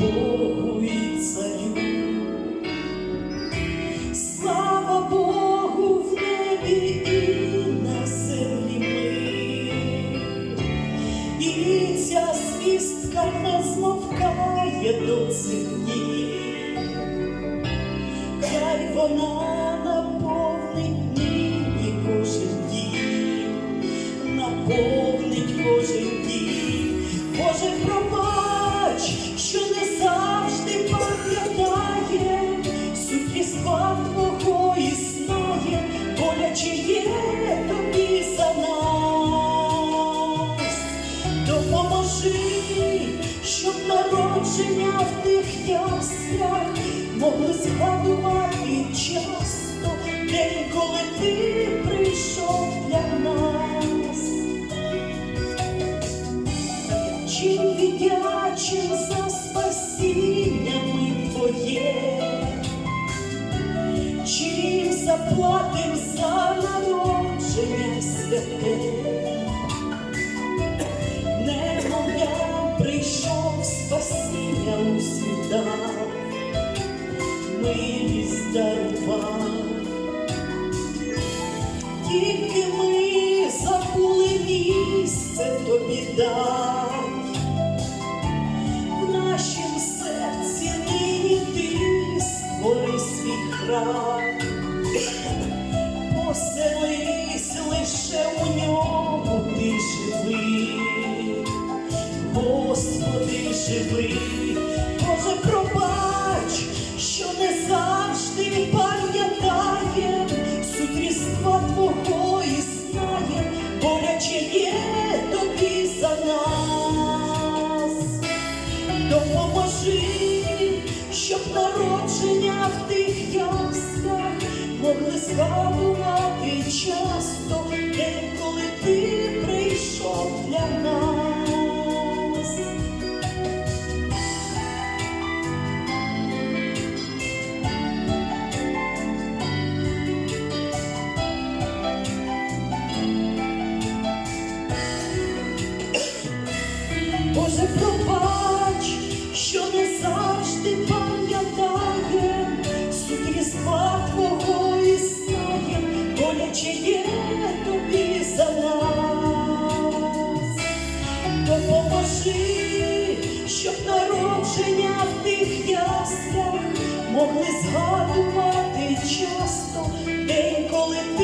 Богу і царю. Слава Богу в небі і на землі ми, І ця звістка не змовкає до цих днів. Хай вона Допоможи, щоб народження в тих яслях могли згадувати часто день, коли ти прийшов для нас. Чим віддячим за спасіння ми твоє, чим заплатим за народження святе. Тільки ми забули місце тобі дать. В нашім серці нині ти створи свій. Поселись лише у ньому ти живий, Господи, живий, Боже, згадувати часто день, коли ти прийшов для нас. Боже, пробач, Збережи, щоб народження в тих яслях могли згадувати часто день, коли.